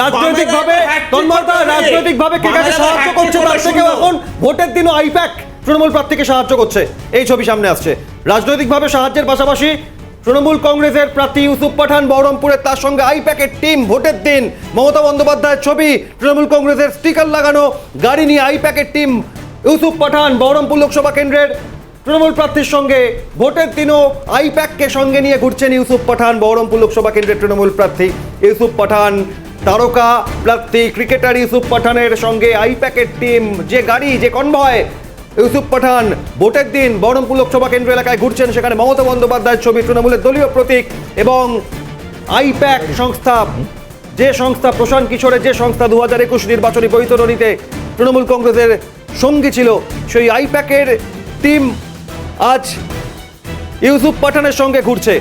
রাজনৈতিকভাবে তন্ময়দা রাজনৈতিকভাবে কে কাকে সাহায্য করছে তার থেকেও এখন ভোটের দিনও আইপ্যাক তৃণমূল প্রার্থীকে সাহায্য করছে। এই ছবি সামনে আসছে। রাজনৈতিকভাবে সাহায্যের পাশাপাশি তৃণমূল কংগ্রেসের প্রার্থী ইউসুফ পাঠান বহরমপুরের তার সঙ্গে আইপ্যাকের টিম ভোটের দিন। মমতা বন্দ্যোপাধ্যায়ের ছবি তৃণমূল কংগ্রেসের স্টিকার লাগানো গাড়ি নিয়ে আইপ্যাকের টিম। ইউসুফ পাঠান বহরমপুর লোকসভা কেন্দ্রের তৃণমূল প্রার্থীর সঙ্গে ভোটের দিনও আইপ্যাককে সঙ্গে নিয়ে ঘুরছেন ইউসুফ পাঠান বহরমপুর লোকসভা কেন্দ্রের তৃণমূল প্রার্থী। ইউসুফ পাঠান তারকা প্রার্থী ক্রিকেটার ইউসুফ পাঠানের সঙ্গে আইপ্যাকের টিম, যে গাড়ি, যে কনভয়। ইউসুফ পাঠান ভোটের দিন বহরমপুর লোকসভা কেন্দ্র এলাকায় ঘুরছেন। সেখানে মমতা বন্দ্যোপাধ্যায়ের ছবি, তৃণমূলের দলীয় প্রতীক এবং আইপ্যাক সংস্থা। যে সংস্থা, প্রশান্ত কিশোরের যে সংস্থা দু হাজার একুশ নির্বাচনী বৈতরণীতে তৃণমূল কংগ্রেসের সঙ্গী ছিল, সেই আইপ্যাকের টিম আজ ইউসুফ পাঠানের সঙ্গে ঘুরছে।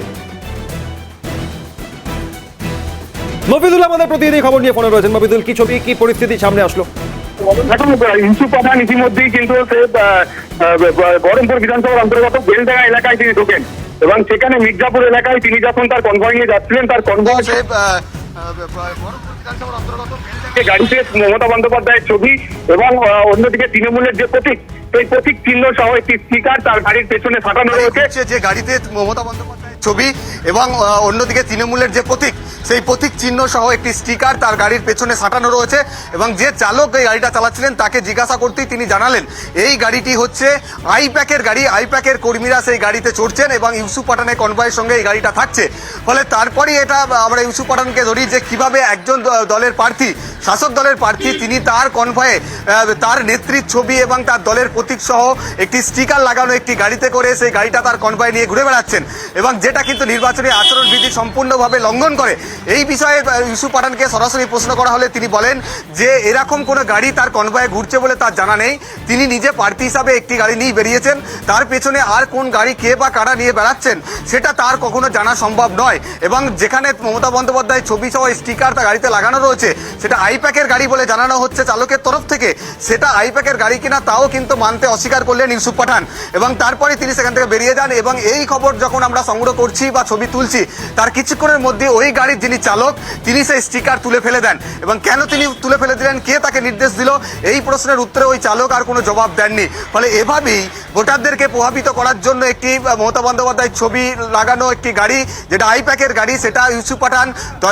মফিদুল আমাদের প্রতিনিধি খবর নিয়ে ফোনে রয়েছেন। মফিদুল কি ছবি কি পরিস্থিতি সামনে আসলো? এখন ইউসুফ পাঠান ইতিমধ্যেই কিন্তু সে বহরমপুর বিধানসভার অন্তর্গত বেলডাঙ্গা এলাকায় তিনি ঢোকেন এবং সেখানে মির্জাপুর এলাকায় তিনি যখন তার কনভয় নিয়ে যাচ্ছিলেন তার কনভয় গাড়িতে মমতা বন্দ্যোপাধ্যায়ের ছবি এবং অন্যদিকে তৃণমূলের যে প্রতীক সেই প্রতীক চিহ্ন সহ একটি স্টিকার তার গাড়ির পেছনে ফাটানো রয়েছে। যে গাড়িতে মমতা বন্দ্যোপাধ্যায়ের ছবি এবং অন্যদিকে তৃণমূলের যে প্রতীক, সেই প্রতীক চিহ্ন সহ একটি স্টিকার তার গাড়ির পেছনে সাঁটানো রয়েছে এবং যে চালক এই গাড়িটা চালাচ্ছিলেন তাকে জিজ্ঞাসা করতেই তিনি জানালেন, এই গাড়িটি হচ্ছে আইপ্যাকের গাড়ি। আইপ্যাকের কর্মীরা সেই গাড়িতে চড়ছেন এবং ইউসুফ পাঠানের কনভয়ের সঙ্গে এই গাড়িটা থাকছে। ফলে তারপরেই এটা আমরা ইউসুফ পাঠানকে ধরি যে কীভাবে একজন দলের প্রার্থী, শাসক দলের প্রার্থী, তিনি তার কনভয়ে তার নেত্রীর ছবি এবং তার দলের প্রতীক সহ একটি স্টিকার লাগানো একটি গাড়িতে করে সেই গাড়িটা তার কনভয় নিয়ে ঘুরে বেড়াচ্ছেন। এবং যেটা কিন্তু নির্বাচনী আচরণবিধি সম্পূর্ণভাবে লঙ্ঘন করে। এই বিষয়ে ইউসুফ পাঠানকে সরাসরি প্রশ্ন করা হলে তিনি বলেন যে, এরকম কোনো গাড়ি তার কনভয়ে ঘুরছে বলে তার জানা নেই। তিনি নিজে প্রার্থী হিসাবে একটি গাড়ি নিয়ে বেরিয়েছেন। তার পেছনে আর কোন গাড়ি, কে বা কারা নিয়ে বেড়াচ্ছেন, সেটা তার কখনো জানা সম্ভব নয়। এবং যেখানে মমতা বন্দ্যোপাধ্যায় ছবি সহ স্টিকার তার গাড়িতে লাগানো রয়েছে, সেটা আইপ্যাকের গাড়ি বলে জানানো হচ্ছে চালকের তরফ থেকে। সেটা আইপ্যাকের গাড়ি কিনা তাও কিন্তু মানতে অস্বীকার করলেন ইউসুফ পাঠান। এবং তারপরে তিনি সেখান থেকে বেরিয়ে যান। এবং এই খবর যখন আমরা সংগ্রহ করছি বা ছবি তুলছি, তার কিছুক্ষণের মধ্যে ওই গাড়ির যিনি চালক, তিনি সেই স্টিকার তুলে ফেলে দেন। এবং কেন তিনি তুলে ফেলে দিলেন, কে তাকে নির্দেশ দিল, এই প্রশ্নের উত্তরে ওই চালক আর কোনো জবাব দেননি। ফলে এভাবেই ভোটারদেরকে প্রভাবিত করার জন্য একটি মমতা বন্দ্যোপাধ্যায়ের ছবি লাগানো একটি গাড়ি, যেটা আইপ্যাকের গাড়ি, সেটা ইউসুফ পাঠান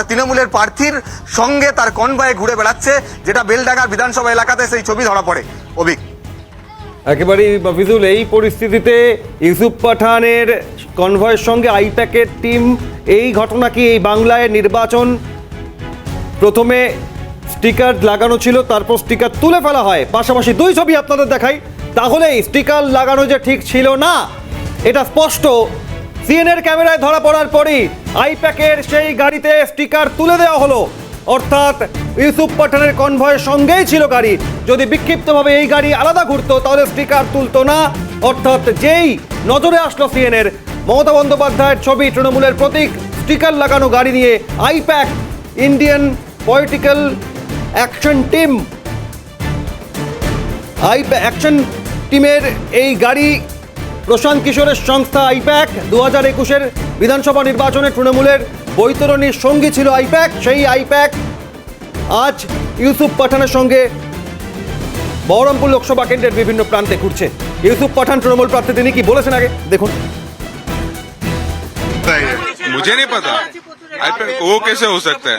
তৃণমূলের প্রার্থীর সঙ্গে তার কনভয়ে ঘুরে বেড়াচ্ছে, যেটা বেলডাঙ্গার বিধানসভা এলাকাতে সেই ছবি ধরা পড়ে। অভিক। একেবারেই মফিজুল এই পরিস্থিতিতে ইউসুফ পাঠানের কনভয়ের সঙ্গে আইপ্যাকের টিম, এই ঘটনা কি এই বাংলায় নির্বাচন? প্রথমে স্টিকার লাগানো ছিল, তারপর স্টিকার তুলে ফেলা হয়। পাশাপাশি দুই ছবি আপনাদের দেখাই। তাহলেই স্টিকার লাগানো যে ঠিক ছিল না, এটা স্পষ্ট। সিএনএর ক্যামেরায় ধরা পড়ার পরই আইপ্যাকের সেই গাড়িতে স্টিকার তুলে দেওয়া হলো। অর্থাৎ ইউসুফ পাঠানের কনভয়ের সঙ্গেই ছিল গাড়ি। যদি বিক্ষিপ্তভাবে এই গাড়ি আলাদা ঘুরতো, তাহলে স্টিকার তুলতো না। অর্থাৎ যেই নজরে আসলো সিএনএর, মমতা বন্দ্যোপাধ্যায়ের ছবি তৃণমূলের প্রতীক, স্টিকার লাগানো গাড়ি নিয়ে IPAC Indian political action team. I action টিমের এই গাড়ি প্রশান্ত কিশোরের সংস্থা আইপ্যাক দু হাজার একুশের বিধানসভা নির্বাচনে তৃণমূলের বৈতরণীর সঙ্গী ছিল আইপ্যাক সেই আইপ্যাক আজ ইউসুফ পাঠানের সঙ্গে বহরমপুর লোকসভা কেন্দ্রের বিভিন্ন প্রান্তে ঘুরছে ইউসুফ পাঠান তৃণমূল প্রার্থী তিনি কি বলেছেন আগে দেখুন मुझे नहीं पता आईपैड वो कैसे हो सकता है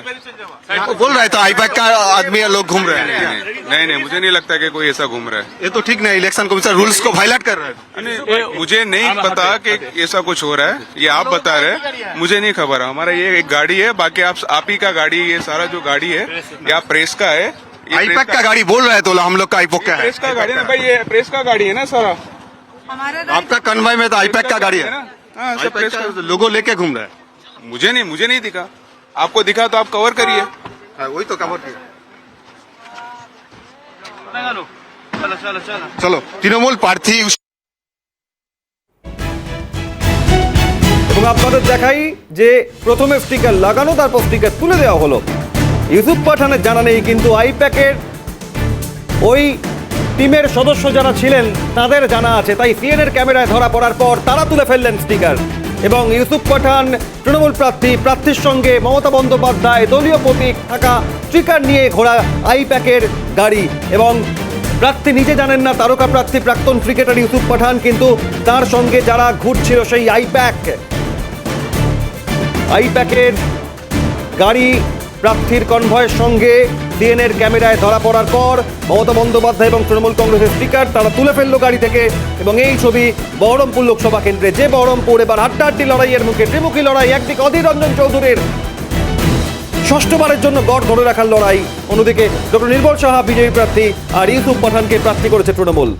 वो बोल रहा है तो आईपैक का आदमी लोग घूम रहे हैं नहीं नहीं मुझे नहीं लगता कि कोई ऐसा घूम रहा है। ये तो ठीक नहीं इलेक्शन कमीशन रूल्स को वायलेट कर रहे हैं। नहीं, मुझे नहीं पता कि ऐसा कुछ हो रहा है। ये आप बता रहे हैं। मुझे नहीं खबर है। हमारा ये एक गाड़ी है बाकी आप आप ही का गाड़ी ये सारा जो गाड़ी है ये आप प्रेस का है आईपैक का गाड़ी बोल रहे हैं तो हम लोग का आईपैक का है। प्रेस का गाड़ी है ना भाई ये प्रेस का गाड़ी है ना सारा? आपका कन्वय में तो आईपैक का गाड़ी है। ना? हाँ लोगो लेके घूम रहा है। मुझे नहीं मुझे नहीं दिखा। आपको दिखा तो आप कवर करिए। हाँ, वही तो कवर किया। চলো তৃণমূল প্রার্থী আপনাদের দেখাই যে প্রথমে স্টিকার লাগানো তারপর স্টিকার তুলে দেওয়া হলো। ইউসুফ পাঠানের জানা নেই কিন্তু আইপ্যাকের ওই টিমের সদস্য যারা ছিলেন তাদের জানা আছে। তাই সিএনের ক্যামেরায় ধরা পড়ার পর তারা তুলে ফেললেন স্টিকার এবং ইউসুফ পাঠান, তৃণমূল প্রার্থী, প্রার্থীর সঙ্গে মমতা বন্দ্যোপাধ্যায়, দলীয় প্রতীক থাকা স্টিকার নিয়ে ঘোরা আইপ্যাকের গাড়ি এবং প্রার্থী নিজে জানেন না, তারকা প্রার্থী প্রাক্তন ক্রিকেটার ইউসুফ পাঠান, কিন্তু তার সঙ্গে যারা ঘুরছিল সেই আইপ্যাক। আইপ্যাকের গাড়ি প্রার্থীর কনভয়ের সঙ্গে সিএনএর ক্যামেরায় ধরা পড়ার পর মমতা বন্দ্যোপাধ্যায় এবং তৃণমূল কংগ্রেসের স্পিকার, তারা তুলে ফেলল গাড়ি থেকে এবং এই ছবি বহরমপুর লোকসভা কেন্দ্রে। যে বহরমপুর, এবার হাড্ডাহাড্ডি লড়াইয়ের মুখে, ত্রিমুখী লড়াই, একদিকে অধীর রঞ্জন চৌধুরীর। ষষ্ঠবারের জন্য গড় ধরে রাখার লড়াই। অন্যদিকে ডক্টর নির্মল সাহা, বিজয়ী প্রার্থী আর ইউসুফ পাঠানকে প্রার্থী করেছে তৃণমূল।